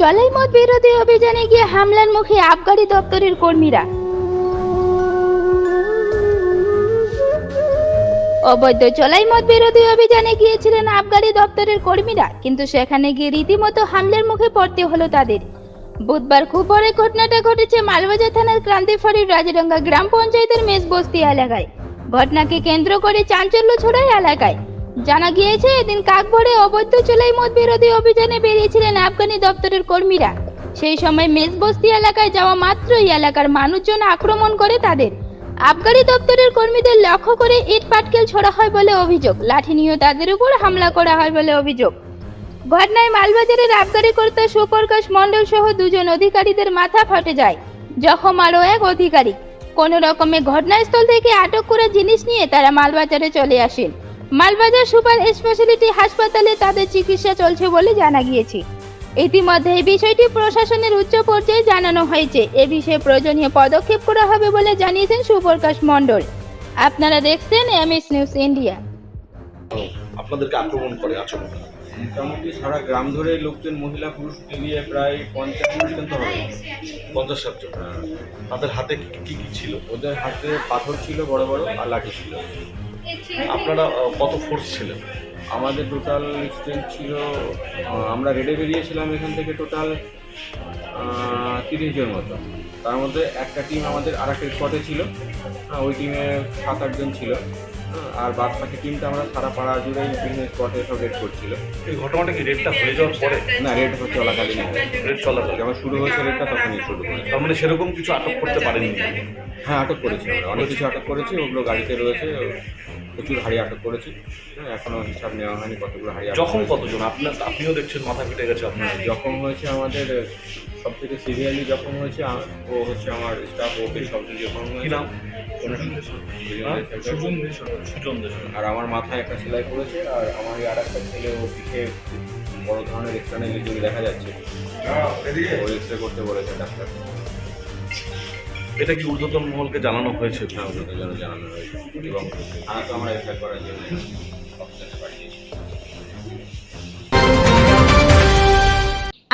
চলাই মত বিরোধী অভিযানে গিয়ে হামলার মুখে আবগারি দপ্তরের কর্মীরা। অবৈধ চলাই মত বিরোধী অভিযানে গিয়েছিলেন আবগারি দপ্তরের কর্মীরা, কিন্তু সেখানে গিয়ে রীতিমতো হামলার মুখে পড়তে হলো তাদের। বুধবার খুব পরে ঘটনাটা ঘটেছে মালবাজার থানার ক্রান্তিফড়ির রাজডাঙ্গা গ্রাম পঞ্চায়েতের মেষবস্তি এলাকায়। ঘটনাকে কেন্দ্র করে চাঞ্চল্য ছড়ায় এলাকায়। জানা গিয়েছে, এদিন কাকভরে অবৈধ চোলাই মদ বিরোধী অভিযানে বেরিয়েছিলেন আফগানি দপ্তরের কর্মীরা। সেই সময় মেজবস্তি এলাকায় যাওয়া মাত্রই এলাকার মানুষজন আক্রমণ করে তাদের। আবগারি দপ্তরের কর্মীদের লক্ষ্য করে ইট পাটকেল ছোড়া হয় বলে অভিযোগ। লাঠি নিয়েও তাদের উপর হামলা করা হয় বলে অভিযোগ। ঘটনায় মালবাজারের আবগারি কর্তা সুপ্রকাশ মণ্ডল সহ দুজন অধিকারীদের মাথা ফাটে যায়। জখম আরও এক অধিকারী। কোনো রকমে ঘটনাস্থল থেকে আটক করে জিনিস নিয়ে তারা মালবাজারে চলে আসেন। মালবাজার সুপার স্পেশালিটি হাসপাতালে তাদের চিকিৎসা চলছে বলে জানা গিয়েছে। ইতিমধ্যে এই বিষয়টি প্রশাসনের উচ্চ পর্যায়ে জানানো হয়েছে। এ বিষয়ে প্রয়োজনীয় পদক্ষেপ করা হবে বলে জানিয়েছেন সুপ্রকাশ মণ্ডল। আপনারা দেখছেন এমএস নিউজ ইন্ডিয়া। আপনাদেরকে আক্রমণ করে আচরণ। মোটামুটি সারা গ্রাম ধরে লোকজন মহিলা পুরুষ মিলিয়ে প্রায় পঞ্চাশ পর্যন্ত হবে। পঞ্চাশ ষাট জন। তাদের হাতে কি কি কি ছিল? ওদের হাতে পাথর ছিল বড় বড় আর লাঠি ছিল। আপনারা কত ফোর্স ছিলেন? আমাদের টোটাল স্ট্রেন্থ ছিল আমরা রেডে বেরিয়েছিলাম এখান থেকে টোটাল তিরিশ জন মতো। তার মধ্যে একটা টিম আমাদের আর একটা স্পটে ছিল ওই টিমে সাত আটজন ছিল। আর বাদ বাকি টিমটা আমরা সারা পাড়া জুড়ে বিভিন্ন স্পটে সব রেড করছিল। এই ঘটনাটা কি রেডটা হয়ে যাওয়ার পরে? না রেড চলাকালীন। রেড চলাকালীন। যখন শুরু হয়েছে রেডটা তখনই শুরু করেছে তার মানে সেরকম কিছু আটক করতে পারেনি? হ্যাঁ আটক করেছি আমরা। অনেক কিছু আটক করেছি ওগুলো গাড়িতে রয়েছে প্রচুর হাড়ি আটক করেছি। এখনও হিসাব নেওয়া হয়নি কতগুলো হাড়ি যখন কতজন? আপনার আপনিও দেখছেন মাথা ফেটে গেছে আপনার। হ্যাঁ, জখম হয়েছে আমাদের সব থেকে সিরিয়ালি জখম হয়েছে ও হচ্ছে আমার স্টাফ ওকে সব জখম কি হয়েছে আর আমার মাথায় একটা সেলাই পড়েছে আর আমার আর একটা ছেলে ও পিঠে বড় ধরনের এক্সটার্নাল ইঞ্জুরি দেখা যাচ্ছে। ও এক্সরে করতে বলেছে ডাক্তার। এটা কি ঊর্ধ্বতন মহলকে জানানো হয়েছে? হ্যাঁ জানানো হয়েছে। এবং আমরা এফআইআর করার জন্য পাঠিয়েছি।